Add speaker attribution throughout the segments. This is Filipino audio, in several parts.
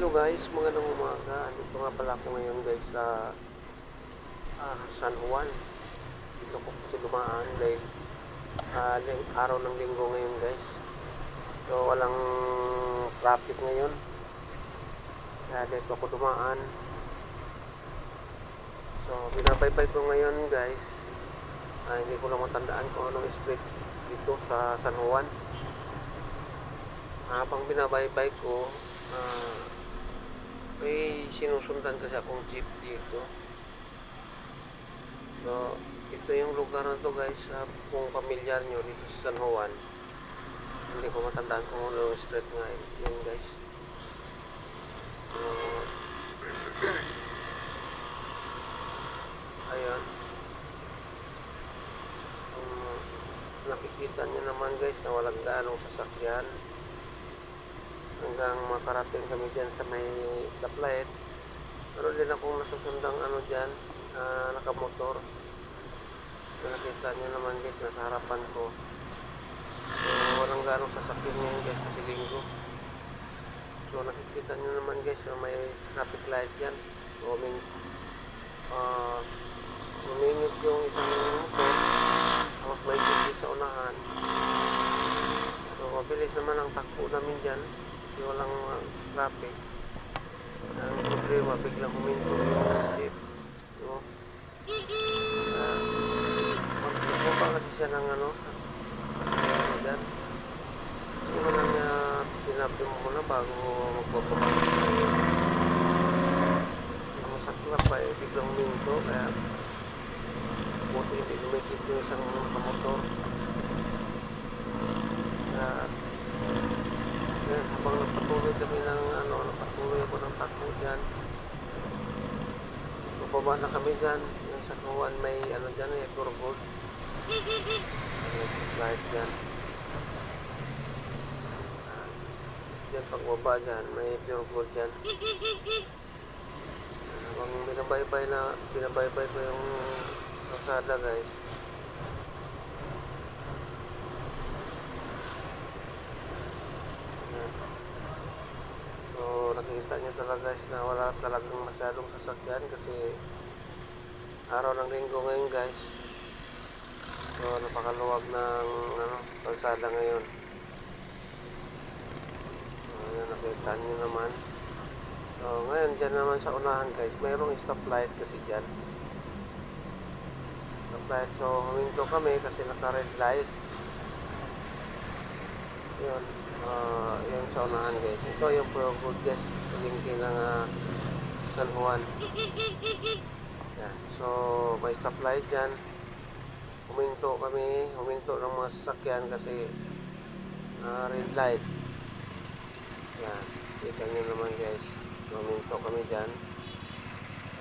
Speaker 1: Hello guys, magandang umaga. Dito nga pala ako ngayon guys sa ah, San Juan. Dito ko kasi dumaan dahil ah, ling- araw ng linggo ngayon guys. So walang traffic ngayon. Kaya dito ako dumaan. So binabaybay ko ngayon guys. Ah, hindi ko lang matandaan kung anong street dito sa San Juan. Habang binabaybay ko, ah, may sinusundan kasi akong jeep dito. So, ito yung lugar na to guys, ah, kung pamilyar nyo dito sa San Juan. Hindi ko matandaan kung ano yung street nga yun guys. So, ayun. Kung nakikita nyo naman guys na walang ganong sasakyan hanggang makarating kami dyan sa may stoplight meron din akong nasusundang ano dyan ah, nakamotor. So, nakita nyo naman guys nasa harapan ko. So walang ganong sasakyan ngayon guys kasi linggo. So nakikita nyo naman guys na may traffic light dyan. So uming uh, umingit yung isang motor. Tapos may sa unahan. So mabilis naman ang takbo namin dyan kasi walang uh, traffic. Ang problema, biglang huminto yung jeep. So, uh, magbubuka kasi siya ng ano, dyan. Hindi mo lang niya sinabi mo muna bago magbababa. Ang masaklap pa eh, biglang huminto, kaya buti hindi lumikit yung isang kamotor. Kaya yan, habang nagpatuloy kami ng ano, nagpatuloy ako ng takbo dyan. Bumaba na kami dyan. Yung sa kawan may ano dyan eh, turbo. Ano, light dyan. Dyan pagbaba dyan, may pure gold dyan. Habang binabaybay na, binabaybay ko yung kalsada guys. Ayan. So, nakikita nyo talaga guys na wala talagang masyadong sasakyan kasi araw ng linggo ngayon guys. So, napakaluwag ng ano, kalsada ngayon. Ayan, nakita nyo naman. So, ngayon dyan naman sa unahan guys, mayroong stoplight kasi dyan. Stoplight. So, huminto kami kasi naka-red light. Yun. Ah, yun sa guys. Ito yung Pro Good guys. Palingki ng ah, San Juan. Yan. So, may stoplight dyan. Huminto kami. Huminto ng mga sasakyan kasi ah, red light. Yan. Kita nyo naman guys. Huminto kami dyan.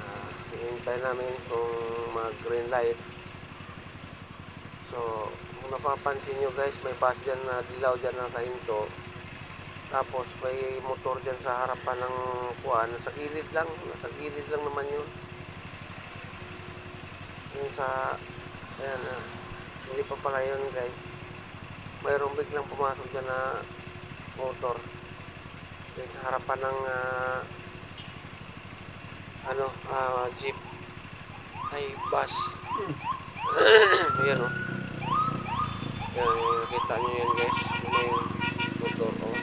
Speaker 1: Ah, hinihintay namin kung mag green light. So, kung napapansin nyo guys, may bus dyan na dilaw dyan na kahinto. Tapos may motor dyan sa harapan ng kuan, sa gilid lang, nasa gilid lang naman yun. Yung sa, ayan ah, hindi pa pala yun guys. Mayroong biglang pumasok dyan na motor. Yung sa harapan ng, ah, ano, ah, jeep. Ay, bus. Ayan oh. Nakita nyo yan guys. Na yung motor. Oh.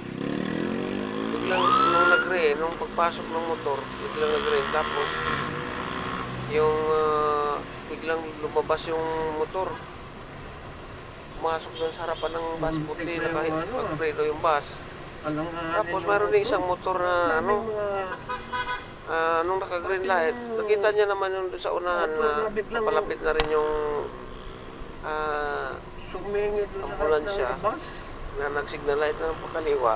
Speaker 1: Biglang, nung nag-rain, nung pagpasok ng motor, biglang nag-rain. Tapos, yung, ah, biglang lumabas yung motor. Pumasok doon sa harapan ng bus
Speaker 2: Mm,
Speaker 1: puti
Speaker 2: tignan
Speaker 1: na kahit
Speaker 2: mo, ano,
Speaker 1: yung bus. Tapos, mayroon din isang motor na, ano, ah, nung naka-green light, nakita niya naman yung sa unahan na palapit na rin yung ah,
Speaker 2: Sumingit na
Speaker 1: ambulansya.
Speaker 2: ng bus.
Speaker 1: na nag-signal light na ng pakaliwa.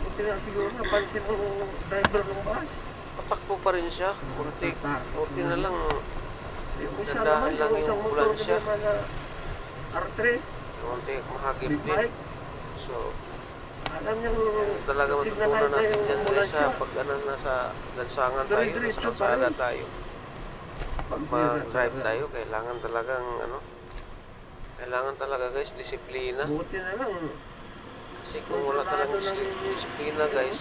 Speaker 2: Buti na siguro napansin ng driver ng bus.
Speaker 1: Patakbo pa rin siya. Kunti, kunti na lang.
Speaker 2: Yung isa
Speaker 1: Dandahan
Speaker 2: naman,
Speaker 1: lang
Speaker 2: yung isang
Speaker 1: yung
Speaker 2: motor
Speaker 1: ambulansya.
Speaker 2: naman na R3,
Speaker 1: Kunti mahagip
Speaker 2: big
Speaker 1: din.
Speaker 2: bike.
Speaker 1: So,
Speaker 2: Alam niyo,
Speaker 1: talaga
Speaker 2: signal
Speaker 1: matutunan
Speaker 2: light na
Speaker 1: natin
Speaker 2: yung
Speaker 1: dyan guys
Speaker 2: ambulansya.
Speaker 1: sa pag ano, nasa lansangan tayo, nasa
Speaker 2: Dire-diretso pa
Speaker 1: kalsada
Speaker 2: rin.
Speaker 1: tayo. Pag mag-drive tayo, kailangan talagang ano, kailangan talaga guys, disiplina.
Speaker 2: Buti na lang.
Speaker 1: Kasi kung wala talagang dis- disiplina guys,